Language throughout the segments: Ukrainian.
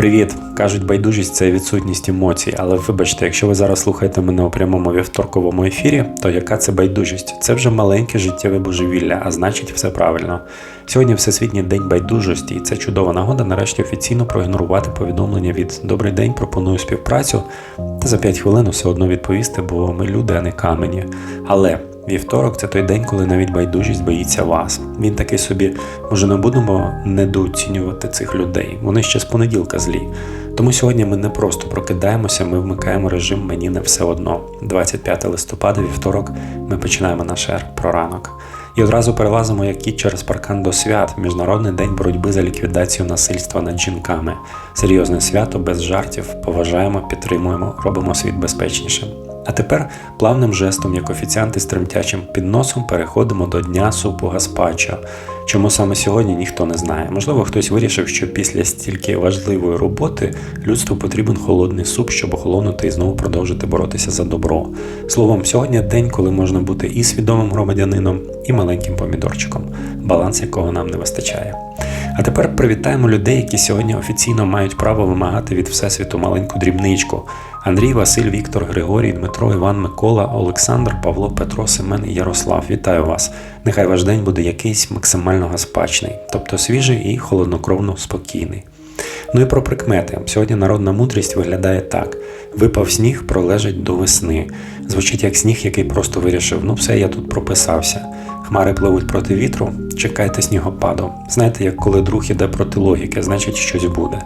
Привіт! Кажуть, байдужість це відсутність емоцій, але вибачте, якщо ви зараз слухаєте мене у прямому вівторковому ефірі, то яка це байдужість? Це вже маленьке життєве божевілля, а значить все правильно. Сьогодні Всесвітній день байдужості, і це чудова нагода нарешті офіційно проігнорувати повідомлення від Добрий день, пропоную співпрацю та за 5 хвилин все одно відповісти, бо ми люди, а не камені. Але Вівторок це той день, коли навіть байдужість боїться вас. Він такий собі, може, не будемо недооцінювати цих людей. Вони ще з понеділка злі. Тому сьогодні ми не просто прокидаємося, ми вмикаємо режим Мені не все одно. 25 листопада, вівторок, ми починаємо наш ер про ранок. І одразу перелазимо як кіт через паркан до свят, Міжнародний день боротьби за ліквідацію насильства над жінками. Серйозне свято без жартів. Поважаємо, підтримуємо, робимо світ безпечнішим. А тепер плавним жестом, як офіціанти з тремтячим підносом, переходимо до дня супу гаспачо. Чому саме сьогодні ніхто не знає. Можливо, хтось вирішив, що після стільки важливої роботи людству потрібен холодний суп, щоб охолонути і знову продовжити боротися за добро. Словом, сьогодні день, коли можна бути і свідомим громадянином, і маленьким помідорчиком, баланс якого нам не вистачає. А тепер привітаємо людей, які сьогодні офіційно мають право вимагати від Всесвіту маленьку дрібничку. Андрій, Василь, Віктор, Григорій, Дмитро, Іван, Микола, Олександр, Павло, Петро, Семен і Ярослав. Вітаю вас! Нехай ваш день буде якийсь максимально гаспачний, тобто свіжий і холоднокровно спокійний. Ну і про прикмети. Сьогодні народна мудрість виглядає так: випав сніг, пролежить до весни. Звучить як сніг, який просто вирішив: ну все, я тут прописався. Хмари пливуть проти вітру, чекайте снігопаду. Знаєте, як коли друг іде проти логіки, значить щось буде.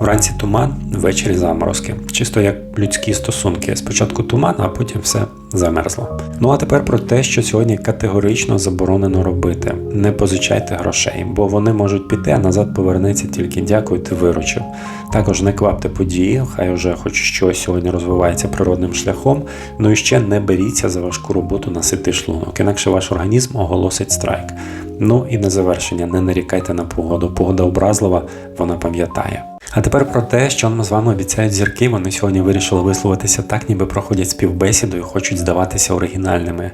Вранці туман, ввечері заморозки. Чисто як людські стосунки. Спочатку туман, а потім все замерзло. Ну а тепер про те, що сьогодні категорично заборонено робити. Не позичайте грошей, бо вони можуть піти, а назад повернеться тільки дякуйте, виручив. Також не квапте події, хай уже хоч щось сьогодні розвивається природним шляхом. Ну і ще не беріться за важку роботу на ситий шлунок, інакше ваш організм оголосить страйк. Ну і на завершення, не нарікайте на погоду. Погода образлива, вона пам'ятає. А тепер про те, що нам з вами обіцяють зірки. Вони сьогодні вирішили висловитися так, ніби проходять співбесіду і хочуть здаватися оригінальними.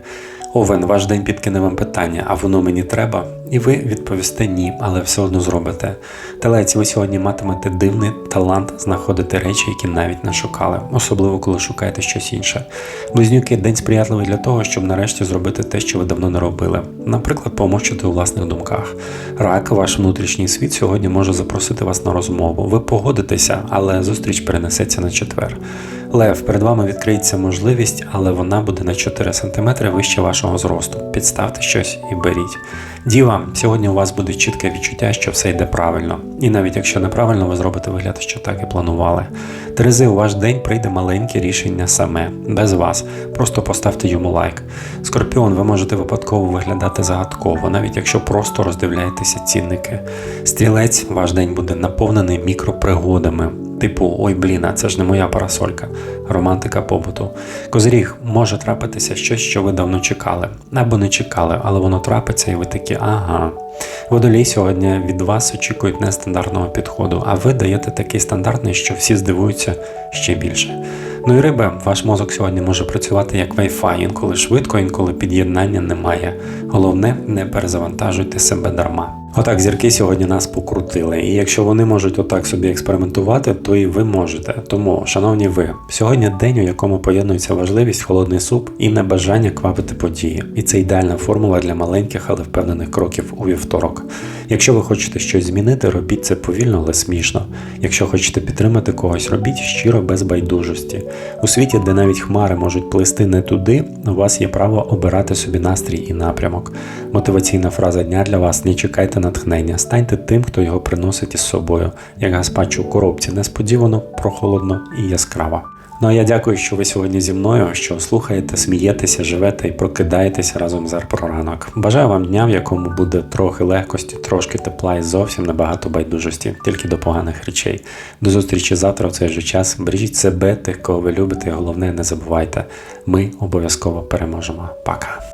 Овен, ваш день підкине вам питання, а воно мені треба? І ви відповісте ні, але все одно зробите. Телець, ви сьогодні матимете дивний талант знаходити речі, які навіть не шукали, особливо коли шукаєте щось інше. Близнюки день сприятливий для того, щоб нарешті зробити те, що ви давно не робили. Наприклад, помовчати у власних думках. Рак, ваш внутрішній світ сьогодні може запросити вас на розмову. Ви погодитеся, але зустріч перенесеться на четвер. Лев, перед вами відкриється можливість, але вона буде на 4 см вище вашого зросту. Підставте щось і беріть. Діва, сьогодні у вас буде чітке відчуття, що все йде правильно. І навіть якщо неправильно, ви зробите вигляд, що так і планували. Терези, у ваш день прийде маленьке рішення саме, без вас. Просто поставте йому лайк. Скорпіон, ви можете випадково виглядати загадково, навіть якщо просто роздивляєтеся цінники. Стрілець, ваш день буде наповнений мікропригодами. Типу, ой, блін, а це ж не моя парасолька, романтика побуту. Козиріг може трапитися щось, що ви давно чекали, або не чекали, але воно трапиться, і ви такі, ага. Водолій сьогодні від вас очікують нестандартного підходу, а ви даєте такий стандартний, що всі здивуються ще більше. Ну і риби, ваш мозок сьогодні може працювати як Wi-Fi, інколи швидко, інколи під'єднання немає. Головне, не перезавантажуйте себе дарма. Отак зірки сьогодні нас покрутили, і якщо вони можуть отак собі експериментувати, то і ви можете. Тому, шановні ви, сьогодні день, у якому поєднується важливість, холодний суп і небажання квапити події. І це ідеальна формула для маленьких, але впевнених кроків у вівторок. Якщо ви хочете щось змінити, робіть це повільно, але смішно. Якщо хочете підтримати когось, робіть щиро без байдужості. У світі, де навіть хмари можуть плисти не туди, у вас є право обирати собі настрій і напрямок. Мотиваційна фраза дня для вас не чекайте натхнення, станьте тим, хто його приносить із собою, як гаспачу у коробці, несподівано, прохолодно і яскраво. Ну а я дякую, що ви сьогодні зі мною, що слухаєте, смієтеся, живете і прокидаєтеся разом з ранок. Бажаю вам дня, в якому буде трохи легкості, трошки тепла і зовсім небагато байдужості, тільки до поганих речей. До зустрічі завтра в цей же час. Бережіть себе, тих, кого ви любите, і головне, не забувайте, ми обов'язково переможемо. Пока!